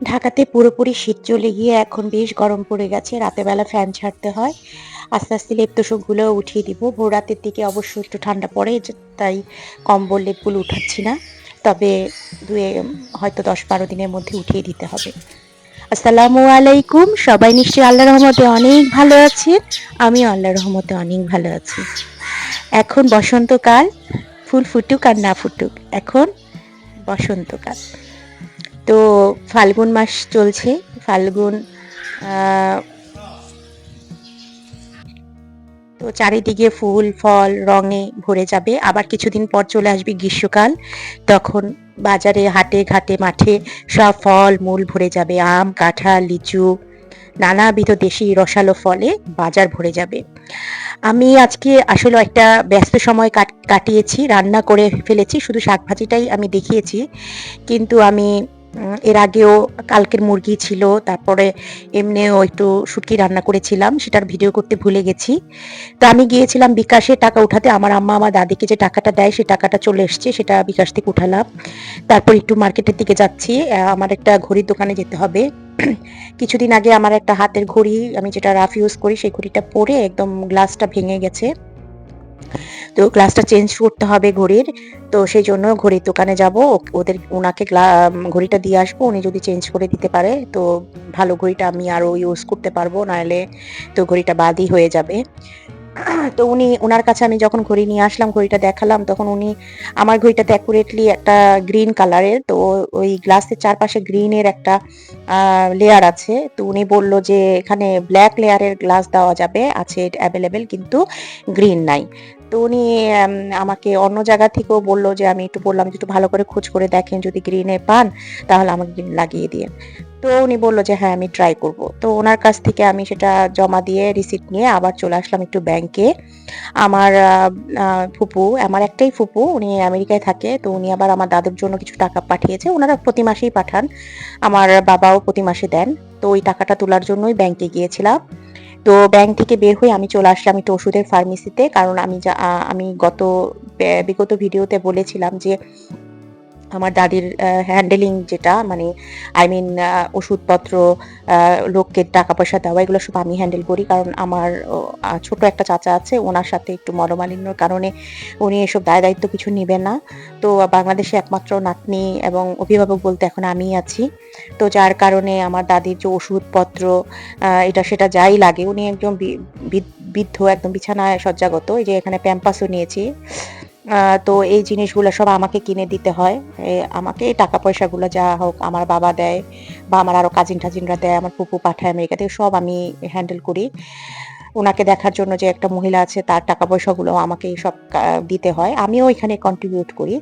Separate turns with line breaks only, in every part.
ঢাকাতে পুরোপুরি শীত চলে গিয়ে এখন বেশ গরম পড়ে গেছে। রাতেবেলা ফ্যান ছাড়তে হয়। আস্তে আস্তে লেপ তোষকগুলো উঠিয়ে দিব। ভোর রাতের দিকে অবশ্য একটু ঠান্ডা পড়ে তাই কম্বল লেপগুলো উঠাচ্ছি না। তবে দুয়ে হয়তো দশ বারো দিনের মধ্যে উঠিয়ে দিতে হবে। আসসালামু আলাইকুম। সবাই নিশ্চয়ই আল্লাহ রহমতে অনেক ভালো আছেন। আমি আল্লাহ রহমতে অনেক ভালো আছি। এখন বসন্তকাল। ফুল ফুটুক আর না ফুটুক। এখন বসন্তকাল। তো ফাল্গুন মাস চলছে। ফাল্গুন তো চারিদিকে ফুল, ফল, রঙে ভরে যাবে। আবার কিছুদিন পর চলে আসবে গ্রীষ্মকাল। তখন বাজারে, হাটে, ঘাটে, মাঠে সব ফল, মূল ভরে যাবে। আম, কাঁঠাল, লিচু, নানাবিধ দেশি রসালো ফলে বাজার ভরে যাবে। আমি আজকে আসলে একটা ব্যস্ত সময় কাট- কাটিয়েছি, রান্না করে ফেলেছি। শুধু শাকভাজিটাই আমি দেখিয়েছি। কিন্তু আমি এর আগেও কালকের মুরগি ছিল, তারপরে এমনিও একটু শুটকি রান্না করেছিলাম, সেটার ভিডিও করতে ভুলে গেছি। তো আমি গিয়েছিলাম বিকাশে টাকা উঠাতে, আমার আম্মা আমার দাদিকে যে টাকাটা দেয়, সে টাকাটা চলে এসছে, সেটা বিকাশ থেকে উঠালাম। তারপর একটু মার্কেটের দিকে যাচ্ছি আমার একটা ঘড়ির দোকানে যেতে হবে। কিছুদিন আগে আমার একটা হাতের ঘড়ি, আমি যেটা রাফ ইউজ করি, সেই ঘড়িটা পরে একদম গ্লাসটা ভেঙে গেছে। তো গ্লাসটা চেঞ্জ করতে হবে ঘড়ির। তো সেই জন্য ঘড়ির দোকানে যাব। ওদের ওনাকে ঘড়িটা দিয়ে আসব। উনি যদি চেঞ্জ করে দিতে পারে, তো ভালো ঘড়িটা আমি আরও ইউজ করতে পারব। নাহলে তো ঘড়িটা বাদই হয়ে যাবে। তো উনি ওনার কাছে আমি যখন ঘড়ি নিয়ে আসলাম, ঘড়িটা দেখালাম, তখন উনি আমার ঘড়িটাতে অ্যাকুরেটলি একটা গ্রিন কালারের তো ওই গ্লাসের চারপাশে গ্রিনের একটা লেয়ার আছে। তো উনি বলল যে, এখানে ব্ল্যাক লেয়ারের গ্লাস দেওয়া যাবে। আছে অ্যাভেলেবেল কিন্তু গ্রিন নাই। তো উনি আমাকে অন্য জায়গা থেকেও বলল যে, আমি একটু বললাম যে, একটু ভালো করে খোঁজ করে দেখেন, যদি গ্রিনে পান, তাহলে আমাকে গ্রিন লাগিয়ে দিয়ে তো উনি বলল যে হ্যাঁ আমি ট্রাই করব। তো ওনার কাছ থেকে আমি সেটা জমা দিয়ে রিসিপ্ট নিয়ে আবার চলে আসলাম একটু ব্যাংকে আমার ফুপু, আমার একটাই ফুপু, উনি আমেরিকায় থাকে, তো উনি আবার আমার দাদুর জন্য কিছু টাকা পাঠিয়েছে, ওনারা প্রতি মাসেই পাঠান। আমার বাবাও প্রতি মাসে দেন, তো ওই টাকাটা তোলার জন্যই ব্যাংকে গিয়েছিলাম। তো ব্যাংক থেকে বের হয়ে আমি চলে আসলাম একটু ওষুধের ফার্মেসিতে কারণ আমি যা আমি গত বিগত ভিডিওতে বলেছিলাম যে আমার দাদির হ্যান্ডেলিং যেটা মানে আই মিন ওষুধপত্র লোককে টাকা পয়সা দেওয়া, এগুলো সব আমি হ্যান্ডেল করি। কারণ আমার ছোট একটা চাচা আছে, ওনার সাথে একটু মনোমালিন্যর কারণে উনি এসব দায় দায়িত্ব কিছু নেবেন না। তো বাংলাদেশে একমাত্র নাতনি এবং অভিভাবক বলতে এখন আমিই আছি। তো যার কারণে আমার দাদির যে ওষুধপত্র এটা সেটা যাই লাগে, উনি একদম বৃদ্ধ, একদম বিছানায় শয্যাগত, এই যে এখানে প্যাম্পাসও নিয়েছি। তো এই জিনিসগুলো সব আমাকে কিনে দিতে হয়। আমাকে টাকা পয়সাগুলো যা হোক আমার বাবা দেয় বা আমার আরও কাজিন টাজিনরা দেয়, আমার পুকু পাঠায় আমেরিকা থেকে সব আমি হ্যান্ডেল করি। ওনাকে দেখার জন্য যে একটা মহিলা আছে, তার টাকা পয়সাগুলো আমাকে সব দিতে হয়। আমিও এখানে কন্ট্রিবিউট করি।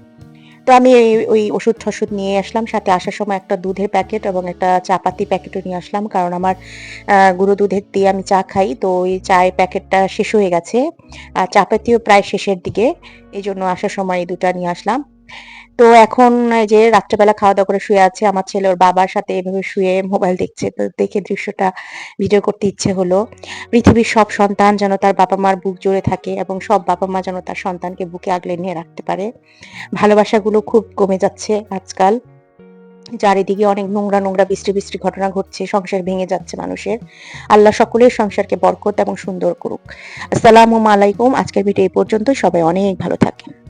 তো আমি ওই ওষুধ ঠষুধ নিয়ে আসলাম। সাথে আসার সময় একটা দুধের প্যাকেট এবং একটা চাপাতি প্যাকেটও নিয়ে আসলাম। কারণ আমার গুঁড়ো দুধের দিয়ে আমি চা খাই। তো ওই চায়ের প্যাকেটটা শেষ হয়ে গেছে। আর চাপাতিও প্রায় শেষের দিকে। এই জন্য আসার সময় এই দুটা নিয়ে আসলাম। তো এখন যে রাত্রেবেলা খাওয়া দাওয়া করে শুয়ে আছে, আমার ছেলে ওর বাবার সাথে এভাবে শুয়ে মোবাইল দেখছে, তো দেখে দৃশ্যটা ভিডিও করতে ইচ্ছে হলো। পৃথিবীর সব সন্তান যেন তার বাবা মার বুক জুড়ে থাকে এবং সব বাবা মা যেন তার সন্তানকে বুকে আগলে নিয়ে রাখতে পারে। ভালোবাসাগুলো খুব কমে যাচ্ছে আজকাল। চারিদিকে অনেক নোংরা নোংরা বৃষ্টি বৃষ্টি ঘটনা ঘটছে, সংসার ভেঙে যাচ্ছে মানুষের। আল্লাহ সকলের সংসারকে বরকত এবং সুন্দর করুক। আসসালামু আলাইকুম, আজকের ভিডিও এই পর্যন্ত সবাই অনেক ভালো থাকেন।